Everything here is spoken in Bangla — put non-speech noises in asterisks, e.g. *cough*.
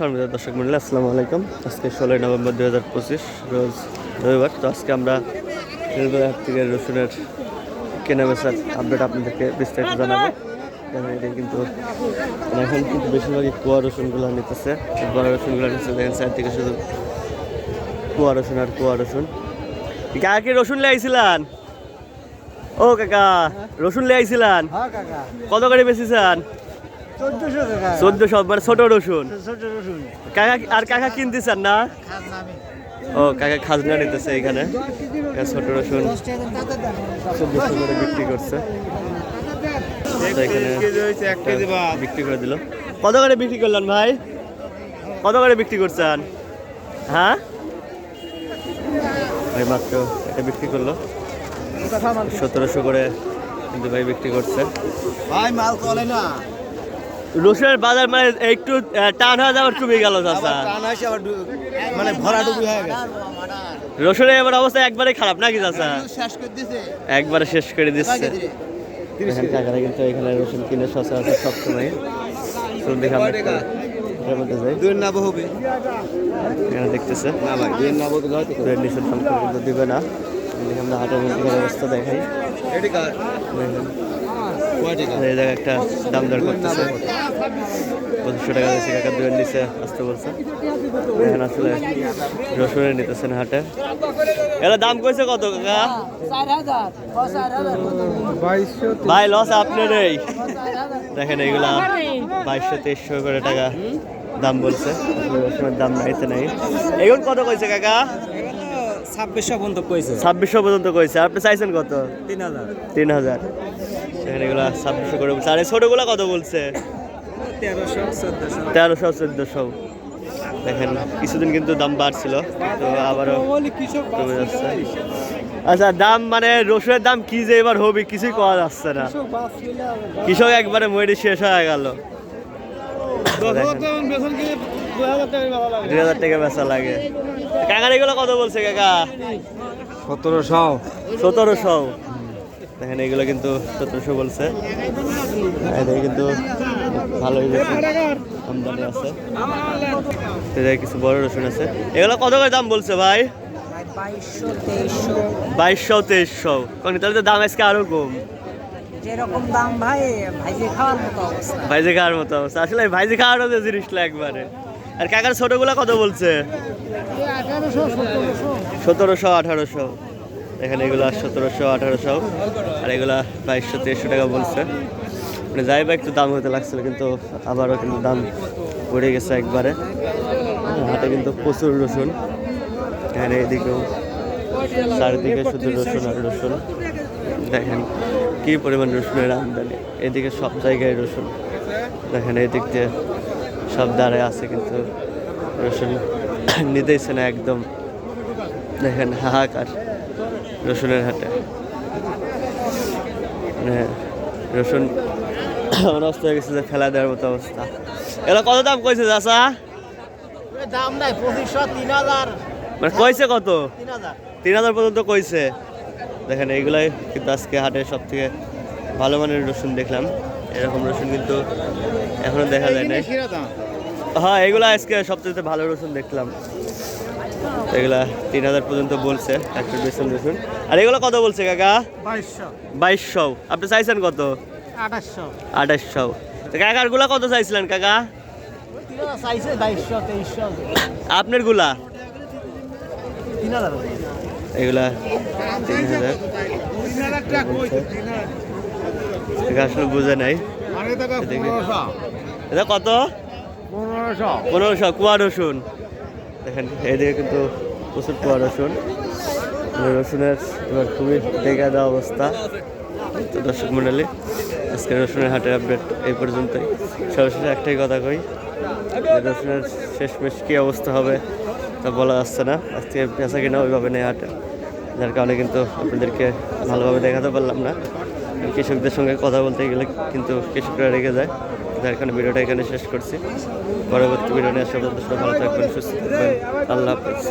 সম্মানিত দর্শক মন্ডলী আসসালামু আলাইকুম। আজকে ষোলোই নভেম্বর দু হাজার পঁচিশ রোজ রবিবার। তো আজকে আমরা রেলওয়ে থেকে রসুনের কেনা বেচার আপডেট আপনাদেরকে বিস্তারিত জানাব। এটা কিন্তু এখন কিন্তু বেশিরভাগই কুয়া রসুনগুলো নিতেছে। বড় রসুনগুলো নিতেছে দেখেন সাইড থেকে শুধু কুয়া রসুন আর কুয়া রসুন। কাকা রসুন লে ও কাকা রসুন লে আইছিলান? হ্যাঁ কত করে চোদ্দশো টাকা চোদ্দশো মানে ছোট রসুন। ছোট কাকা আর কাকা কিনতেছেন না? ও কাকা খাজনা নিতেছে এখানে। ছোট রসুন চোদ্দশো করে বিক্রি করছে। বিক্রি করে দিল। কত করে বিক্রি করলেন ভাই? কত করে বিক্রি করছেন? হ্যাঁ? ভাই মাত্র এটা বিক্রি করল। সতেরোশো করে কিন্তু ভাই বিক্রি করছে। ভাই মাল চলে না। রসুনের বাজার মানে একটু টান হয়ে যাওয়ার কমে গেল টান আবার মানে ভরা ডুবি হয়ে গেছে। রসুনের এবার অবস্থা একবারে খারাপ নাকি চাচা? শেষ করে দিছে। একবারে শেষ করে দিচ্ছে কাকারা কিন্তু এখানে রসুন কিনে সবসময় দেখে দুই নাব হবে। এখানে দেখতেছে। না ভাই দুই নাব তো হয়তো নিচের দাম কিন্তু দিবে না। দেখে আমরা হাটের মধ্যে অবস্থা দেখাই এই একটা দাম দর করতেছে। পঁচিশশো টাকা দিয়েছে, কাকা দুয়ের নিচে আসতে বলছে। এখানে আসলে রসুনের নিতেছেন হাটে। এটা দাম কইছে কত, কাকা? ভাই, লস আপনার এই দেখেন এইগুলা বাইশশো, তেইশশো করে টাকা দাম বলছে। রসুনের দাম নাইতে নাই। এগুলো কত কইছে, কাকা? ছাব্বিশশো পর্যন্ত কইছে। ছাব্বিশশো পর্যন্ত কইছে। আপনি চাইছেন কত? তিন হাজার। তিন হাজার। সেখানে এগুলা ছাব্বিশশো করে বলছে। আর এই ছোটোগুলা কত বলছে? তেরোশো চোদ্দশো। তেরোশো চোদ্দোশো। দেখেন কিছুদিন কিন্তু দাম বাড়ছিল। তো আবারও কমে যাচ্ছে। আচ্ছা দাম মানে রসুনের দাম কি যে এবার হবে কিছুই পাওয়া যাচ্ছে না। কৃষক একবারে মরে শেষ হয়ে গেল। দুই হাজার টাকা বেচা লাগে। কাকার এগুলো কত বলছে কাকা? সতেরোশো। সতেরোশো। দেখেন এগুলো কিন্তু সতেরোশো বলছে। কিন্তু ভালোই আমদানি আছে। এদের কিছু বড় রসুন আছে। এগুলো কত করে দাম বলছে ভাই? বাইশশো তেইশশো। কারণ তাহলে তো দাম আজকে আরও কম। যেরকম দাম ভাই ভাইজে খাওয়ার মতো অবস্থা। ভাইজে খাওয়ার মতো অবস্থা। আসলে ভাইজে খাওয়ারও যে জিনিসটা একবারে। আর কাকার ছোটগুলা কত বলছে? সতেরোশো, আঠারোশো। এখানে এগুলো সতেরোশো, আঠারোশো। আর এগুলা বাইশশো, তেইশশো টাকা বলছে। মানে যাই বা একটু দাম হতে লাগছিল, কিন্তু আবারও কিন্তু দাম পড়ে গেছে একবারে। হাতে কিন্তু প্রচুর রসুন। এখানে এদিকেও চারিদিকে শুধু রসুন আর রসুন। দেখেন কী পরিমাণ রসুনের আমদানি। এদিকে সব জায়গায় রসুন। দেখেন এদিক দিয়ে সব দাঁড়ায় আছে কিন্তু রসুন নিতেইছে না একদম। দেখেন হাহাকার রসুনের হাটে। মানে রসুন *coughs* অবস্থা হয়ে গেছে যে ফেলা দেওয়ার মতো অবস্থা। এগুলো কত দাম কইছে চাষা দাম নাই পঁচিশশো তিন হাজার মানে কইছে কত? তিন হাজার পর্যন্ত কইছে। দেখেন এইগুলাই কিন্তু আজকে হাটে সব থেকে ভালো মানের রসুন দেখলাম। এরকম রসুন কিন্তু এখনও দেখা যায় নাই। হ্যাঁ এগুলো আজকে সবচেয়ে ভালো রসুন দেখলাম। এগুলা তিন হাজার পর্যন্ত বলছে একটা রসুন রসুন। আর এগুলো কত বলছে কাকা? বাইশশো। আপনি চাইছেন কত? আঠাশশো। আঠাশশো। তো কাকারগুলা কত চাইছিলেন কাকা? আপনারগুলা? এগুলা তিন হাজার। আসলে বুঝে নাই। এটা কত? পনেরোশো, কুয়া রসুন। দেখেন এদিকে কিন্তু প্রচুর কুয়া রসুন। রসুনের এবার খুবই টেকা দেওয়া অবস্থা দর্শক মন্ডলী আজকে রসুনের হাটের আপডেট এই পর্যন্তই। সর্বশেষে একটাই কথা কই রসুনের শেষমেশ কী অবস্থা হবে তা বলা যাচ্ছে না। আজকে পেঁচা কিনা ওইভাবে নেই হাটে। যার কারণে কিন্তু আপনাদেরকে ভালোভাবে দেখাতে পারলাম না। কৃষকদের সঙ্গে কথা বলতে গেলে কিন্তু কৃষকরা রেগে যায়। যার কারণে ভিডিওটা এখানে শেষ করছি। পরবর্তী ভিডিও নিয়ে আসলে ভালো থাকবেন, সুস্থ থাকবেন। আল্লাহ হাফিজ।